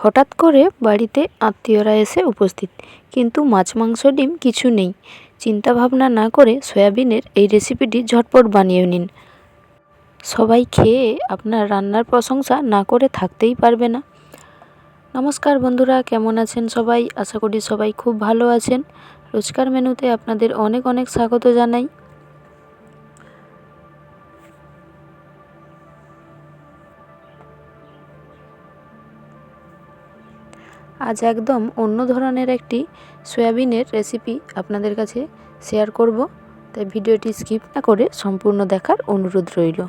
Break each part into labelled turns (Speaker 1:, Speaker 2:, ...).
Speaker 1: হঠাৎ করে বাড়িতে আত্মীয়রা এসে উপস্থিত। কিন্তু মাছ মাংস ডিম কিছু নেই। চিন্তা ভাবনা না করে সয়াবিনের এই রেসিপিটি ঝটপট বানিয়ে নিন। সবাই খেয়ে আপনার রান্নার প্রশংসা না করে থাকতেই পারবে না। নমস্কার বন্ধুরা, কেমন আছেন সবাই? আশা করি সবাই খুব ভালো আছেন। রোজকার মেনুতে আপনাদের অনেক অনেক স্বাগত জানাই। আজ একদম অন্য ধরনের একটি সয়াবিনের রেসিপি আপনাদের কাছে শেয়ার করব। তাই ভিডিওটি স্কিপ না করে সম্পূর্ণ দেখার অনুরোধ রইল।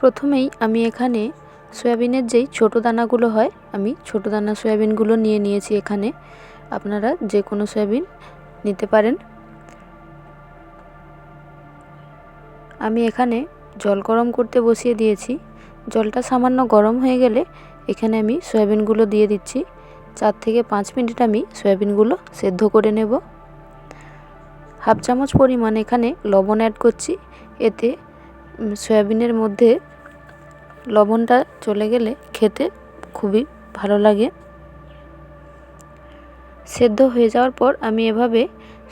Speaker 1: প্রথমেই আমি এখানে সয়াবিনের যেই ছোট দানাগুলো হয়, আমি ছোট দানা সয়াবিনগুলো নিয়ে নিয়েছি এখানে। আপনারা যে কোনো সয়াবিন নিতে পারেন। আমি এখানে জল গরম করতে বসিয়ে দিয়েছি। জলটা সামান্য গরম হয়ে গেলে এখানে আমি সয়াবিনগুলো দিয়ে দিচ্ছি। চার থেকে পাঁচ মিনিট আমি সয়াবিনগুলো সেদ্ধ করে নেব। হাফ চামচ পরিমাণ এখানে লবণ অ্যাড করছি। এতে সয়াবিনের মধ্যে লবণটা চলে গেলে খেতে খুবই ভালো লাগে। সেদ্ধ হয়ে যাওয়ার পর আমি এভাবে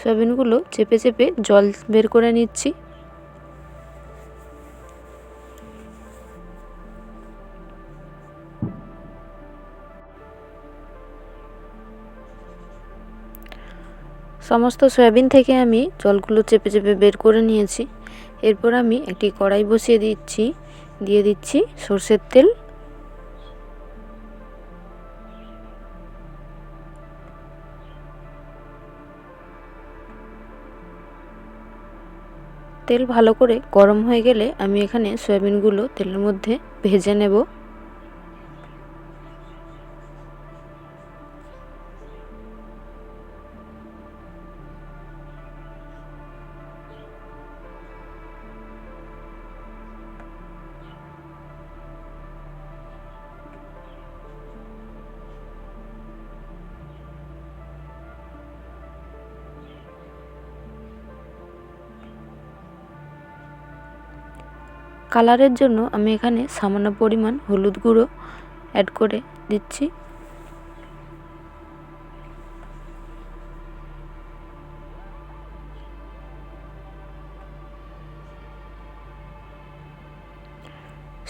Speaker 1: সয়াবিনগুলো চেপে চেপে জল বের করে নিচ্ছি। সমস্ত সয়াবিন থেকে আমি জলগুলো চেপে চেপে বের করে নিয়েছি। এরপর আমি একটি কড়াই বসিয়ে দিচ্ছি, দিয়ে দিচ্ছি সর্ষের তেল। তেল ভালো করে গরম হয়ে গেলে আমি এখানে সয়াবিনগুলো তেলের মধ্যে ভেজে নেব। কালারের জন্য আমি এখানে সামান্য পরিমাণ হলুদ গুঁড়ো অ্যাড করে দিচ্ছি।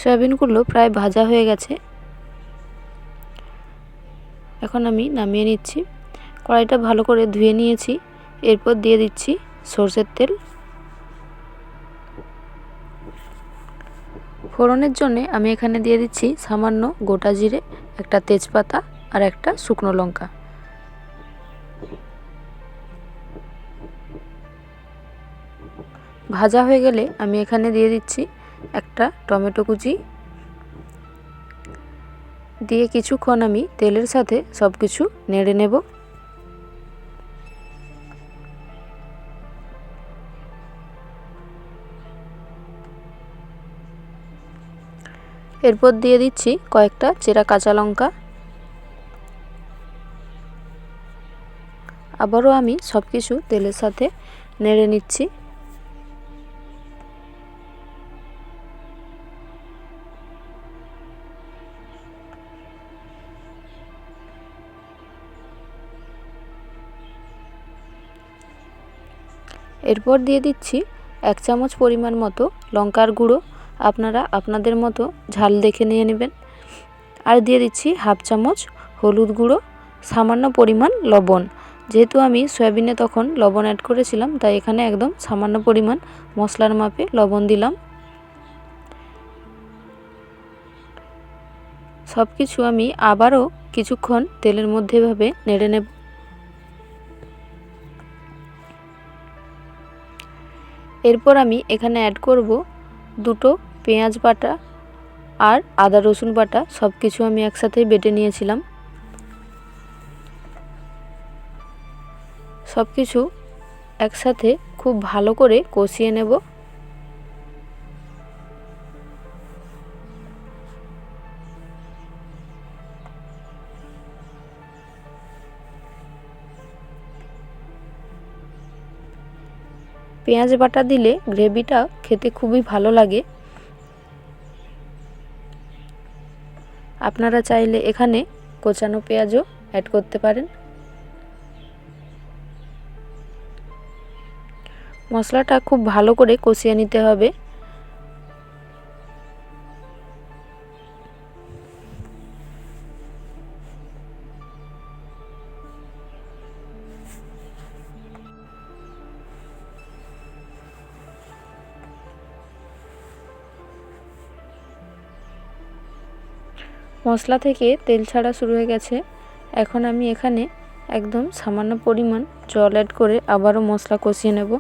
Speaker 1: সয়াবিনগুলো প্রায় ভাজা হয়ে গেছে। এখন আমি নামিয়ে নিচ্ছি। কড়াইটা ভালো করে ধুয়ে নিয়েছি। এরপর দিয়ে দিচ্ছি সর্ষের তেল। ফোড়নের জন্য আমি এখানে দিয়ে দিচ্ছি সামান্য গোটা জিরে, একটা তেজপাতা আর একটা শুকনো লঙ্কা। ভাজা হয়ে গেলে আমি এখানে দিয়ে দিচ্ছি একটা টমেটো কুচি। দিয়ে কিছুক্ষণ আমি তেলের সাথে সব কিছু নেড়ে নেব। এরপর দিয়ে দিচ্ছি কয়েকটা চেরা কাঁচা লঙ্কা। আবারও আমি সব কিছু তেলের সাথে নেড়ে নিচ্ছি। এরপর দিয়ে দিচ্ছি এক চামচ পরিমাণ মতো লঙ্কার গুঁড়ো। আপনারা আপনাদের মতো ঝাল দেখে নিয়ে নেবেন। আর দিয়ে দিচ্ছি হাফ চামচ হলুদ গুঁড়ো, সামান্য পরিমাণ লবণ। যেহেতু আমি সয়াবিনে তখন লবণ অ্যাড করেছিলাম, তাই এখানে একদম সামান্য পরিমাণ মশলার মাপে লবণ দিলাম। সব কিছু আমি আবারও কিছুক্ষণ তেলের মধ্যে ভাবে নেড়ে নেব। এরপর আমি এখানে অ্যাড করব দুটো পেঁয়াজ বাটা আর আদা রসুন বাটা সব কিছু আমি একসাথে বেটে নিয়েছিলাম। সব কিছু একসাথে খুব ভালো করে কষিয়ে নেব। পেঁয়াজ বাটা দিলে গ্রেভিটা খেতে খুবই ভালো লাগে। আপনারা চাইলে এখানে কোচানো পেঁয়াজও অ্যাড করতে পারেন। মশলাটা খুব ভালো করে কষিয়ে নিতে হবে। মশলা থেকে তেল ছাড়া শুরু হয়ে গেছে। এখন আমি এখানে একদম সামান্য পরিমাণ জল অ্যাড করে আবারও মশলা কষিয়ে নেব।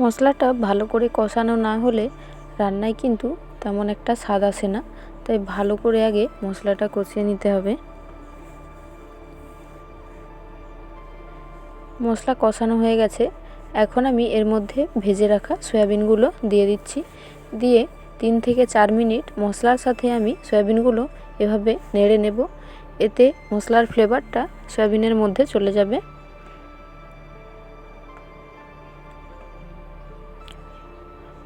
Speaker 1: মশলাটা ভালো করে কষানো না হলে রান্নায় কিন্তু তেমন একটা স্বাদ আসে না। তাই ভালো করে আগে মশলাটা কষিয়ে নিতে হবে। মশলা কষানো হয়ে গেছে। এখন আমি এর মধ্যে ভেজে রাখা সয়াবিনগুলো দিয়ে দিচ্ছি। দিয়ে তিন থেকে চার মিনিট মশলার সাথে আমি সয়াবিনগুলো এভাবে নেড়ে নেব। এতে মশলার ফ্লেভারটা সয়াবিনের মধ্যে চলে যাবে।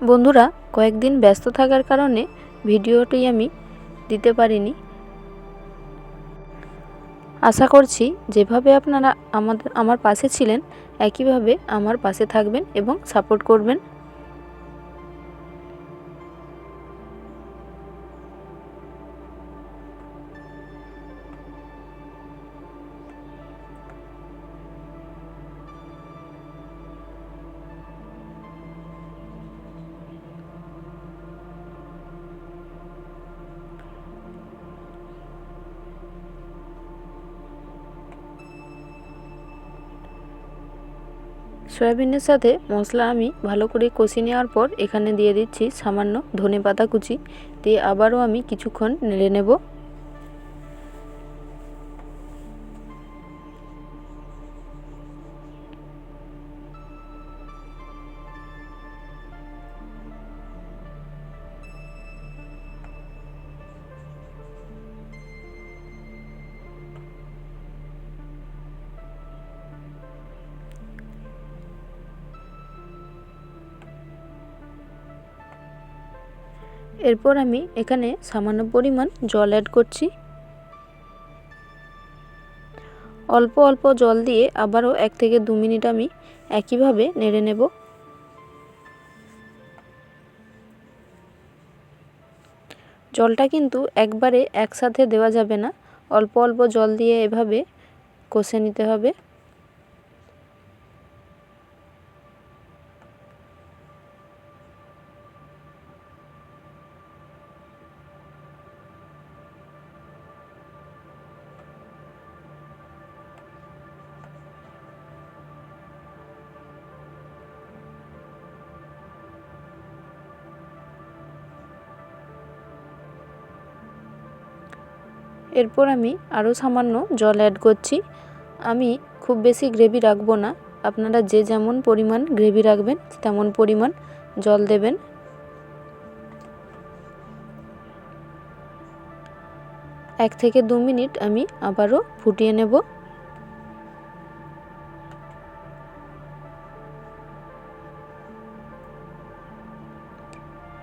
Speaker 1: বন্ধুরা, কয়েকদিন ব্যস্ত থাকার কারণে ভিডিওটি আমি দিতে পারিনি। আশা করছি যেভাবে আপনারা আমাদের, আমার পাশে ছিলেন, একইভাবে আমার পাশে থাকবেন এবং সাপোর্ট করবেন। সয়াবিনের সাথে মশলা আমি ভালো করে কষিয়ে নেওয়ার পর এখানে দিয়ে দিচ্ছি সামান্য ধনে পাতা কুচি। দিয়ে আবারও আমি কিছুক্ষণ নেড়ে নেব। এরপর আমি এখানে সামান্য পরিমাণ জল অ্যাড করছি। অল্প অল্প জল দিয়ে আবারও এক থেকে দু মিনিট আমি একইভাবে নেড়ে নেব। জলটা কিন্তু একবারে একসাথে দেওয়া যাবে না। অল্প অল্প জল দিয়ে এভাবে কষে নিতে হবে। এরপর আমি আরও সামান্য জল অ্যাড করছি। আমি খুব বেশি গ্রেভি রাখব না। আপনারা যে যেমন পরিমাণ গ্রেভি রাখবেন, তেমন পরিমাণ জল দেবেন। এক থেকে দু মিনিট আমি আবারও ফুটিয়ে নেব।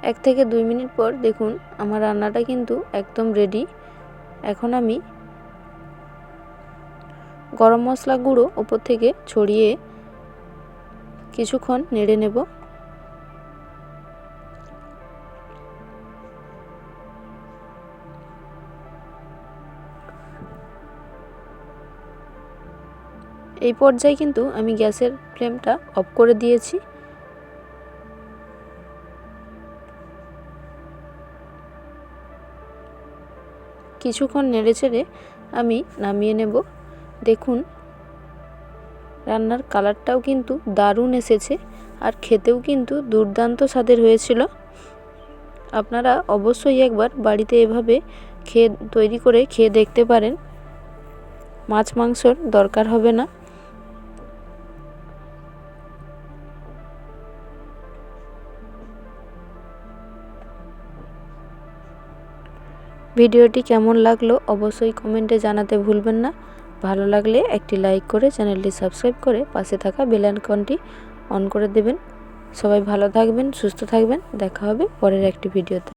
Speaker 1: এক থেকে দুই মিনিট পর দেখুন, আমার রান্নাটা কিন্তু একদম রেডি এখন আমি গরম মশলা গুঁড়ো ওপর থেকে ছড়িয়ে কিছুক্ষণ নেড়ে নেব। এই পর্যায়ে কিন্তু আমি গ্যাসের ফ্লেমটা অফ করে দিয়েছি। কিছুক্ষণ নেড়ে চেড়ে আমি নামিয়ে নেব। দেখুন, রান্নার কালারটাও কিন্তু দারুণ এসেছে আর খেতেও কিন্তু দুর্দান্ত স্বাদের হয়েছিল। আপনারা অবশ্যই একবার বাড়িতে এভাবে খেয়ে, তৈরি করে খেয়ে দেখতে পারেন। মাছ মাংসর দরকার হবে না। ভিডিওটি কেমন লাগল অবশ্যই কমেন্টে জানাতে ভুলবেন না। ভালো লাগলে একটি লাইক করে চ্যানেলটি সাবস্ক্রাইব করে পাশে থাকা বেল আইকনটি অন করে দেবেন। সবাই ভালো থাকবেন, সুস্থ থাকবেন। দেখা হবে পরের একটি ভিডিওতে।